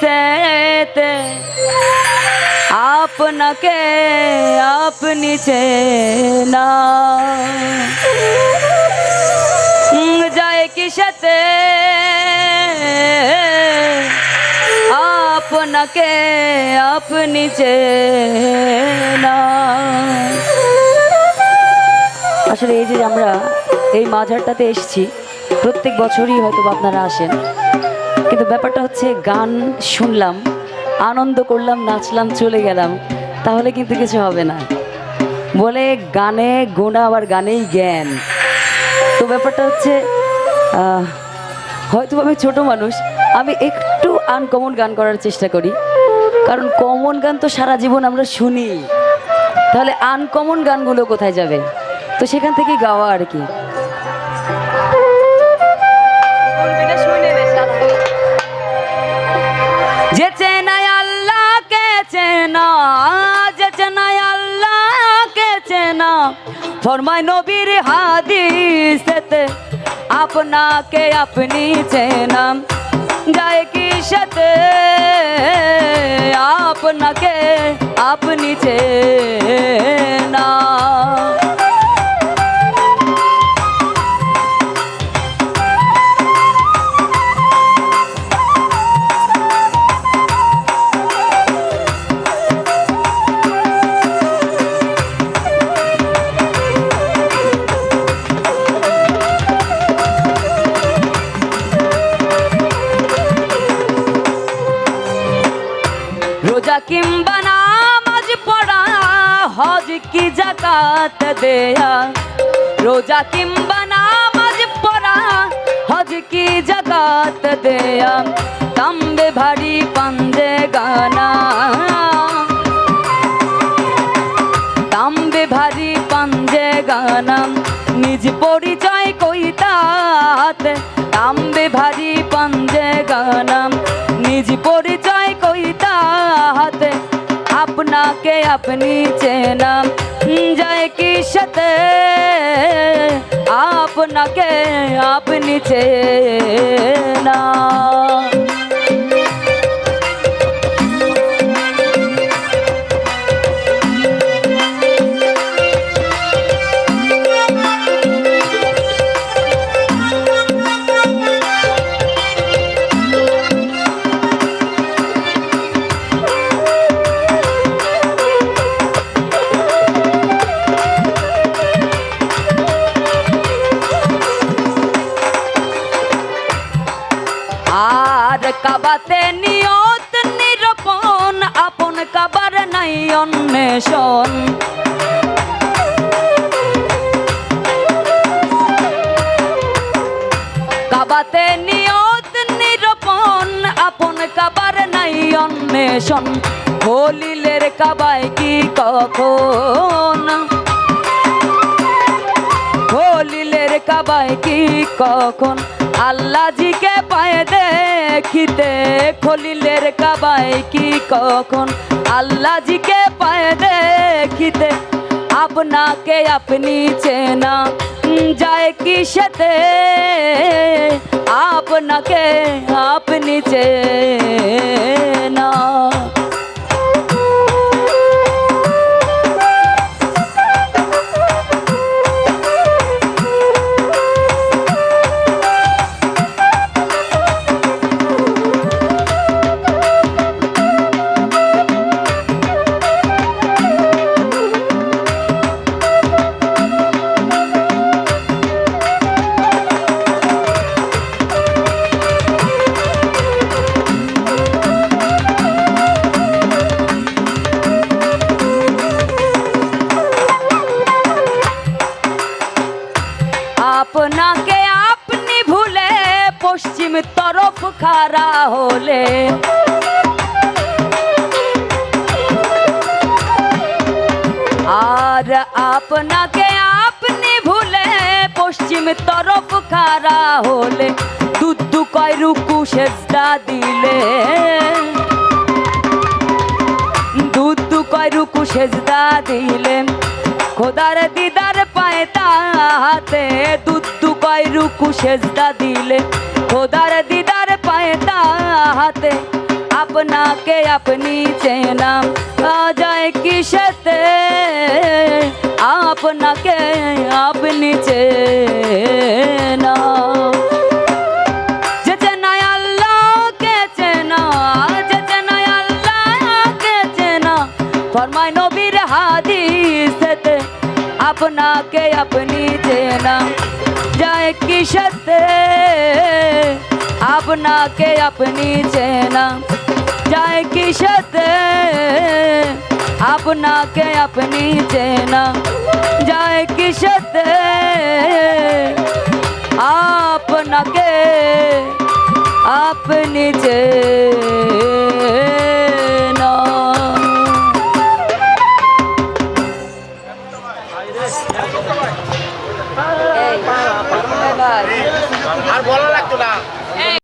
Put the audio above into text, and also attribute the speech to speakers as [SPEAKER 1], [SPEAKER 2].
[SPEAKER 1] সেতে আপনাকে আপনি চেনা। যায় কিসেতে? আপনাকে আপনি চেনা। আসলে এই যে আমরা এই মাঝারটাতে এসেছি, প্রত্যেক বছরই হয়তো আপনারা আসেন। কিন্তু ব্যাপারটা হচ্ছে গান শুনলাম, আনন্দ করলাম, নাচলাম, চলে গেলাম, তাহলে কিন্তু কিছু হবে না। বলে গানে গোনা আবার গানেই জ্ঞান। তো ব্যাপারটা হচ্ছে হয়তো আমি ছোট মানুষ, আমি একটু আনকমন গান করার চেষ্টা করি। কারণ কমন গান তো সারা জীবন আমরা শুনি। তাহলে আনকমন গানগুলো কোথায় যাবে? তো সেখান থেকে গাওয়া আর কি। ফরমায় নবীর হাদিসেতে আপনাকে আপনি চেনাম যায় কি সাথে আপনাকে আপনি চেনা কি জাকাত দেয়া? রোজা কিংবা নামাজ পড়া, হজ কি জাকাত দেয়া? তাম্বে ভারী, পাঞ্জে গানা। তাম্বে ভারী, পাঞ্জে গানাম নিজ পরিচয় কইতাত তাম্বে ভারী, পাঞ্জে গানাম নিজ পরিচয় কইতাত আপনাকে আপনি চেনাম যায় কি সাথে আপনাকে আপনি চেনা অন্বেষণ কাবাতে নিয়ত নিরূপণ, আপন কাবার নাই অন্বেষণ। হলিলের কাবায় কি কখন? হলিলের কাবায় কি কখন? আল্লাহ জিকে পায়ে দেখিতে, খলিলের কাবায় কি কখন? আল্লাহ জিকে পায়ে দেখিতে আপনাকে আপনি চেনা যায় কিসেতে আপনাকে আপনি চেনা পশ্চিম তরফ খাড়া হলে। আর আপনাকে আপনি ভুলে পশ্চিম তরফ খাড়া হলে দুধ কয় রুকু দিলে। দুধ কয় রুকু সেজদা দিলে, খোদার দিদার পায় তাহাতে দুধ কয় রুকু দিলে। খোদার দিদার পায় তাহাতে আপনাকে আপনি চেনা আ যায় কিসেতে? আপনাকে আপনি চেনা যে চেনায় আল্লাহকে চেনা, যে চেনায় আল্লাহকে চেনা ফরমায় নবীর হাদিসেতে আপনাকে আপনি চেনা যায় কিসতে আপনাকে আপনি চেনা যায় কিসতে আপনাকে আপনি চেনা যায় কিসতে আপনাকে আপনি চেনা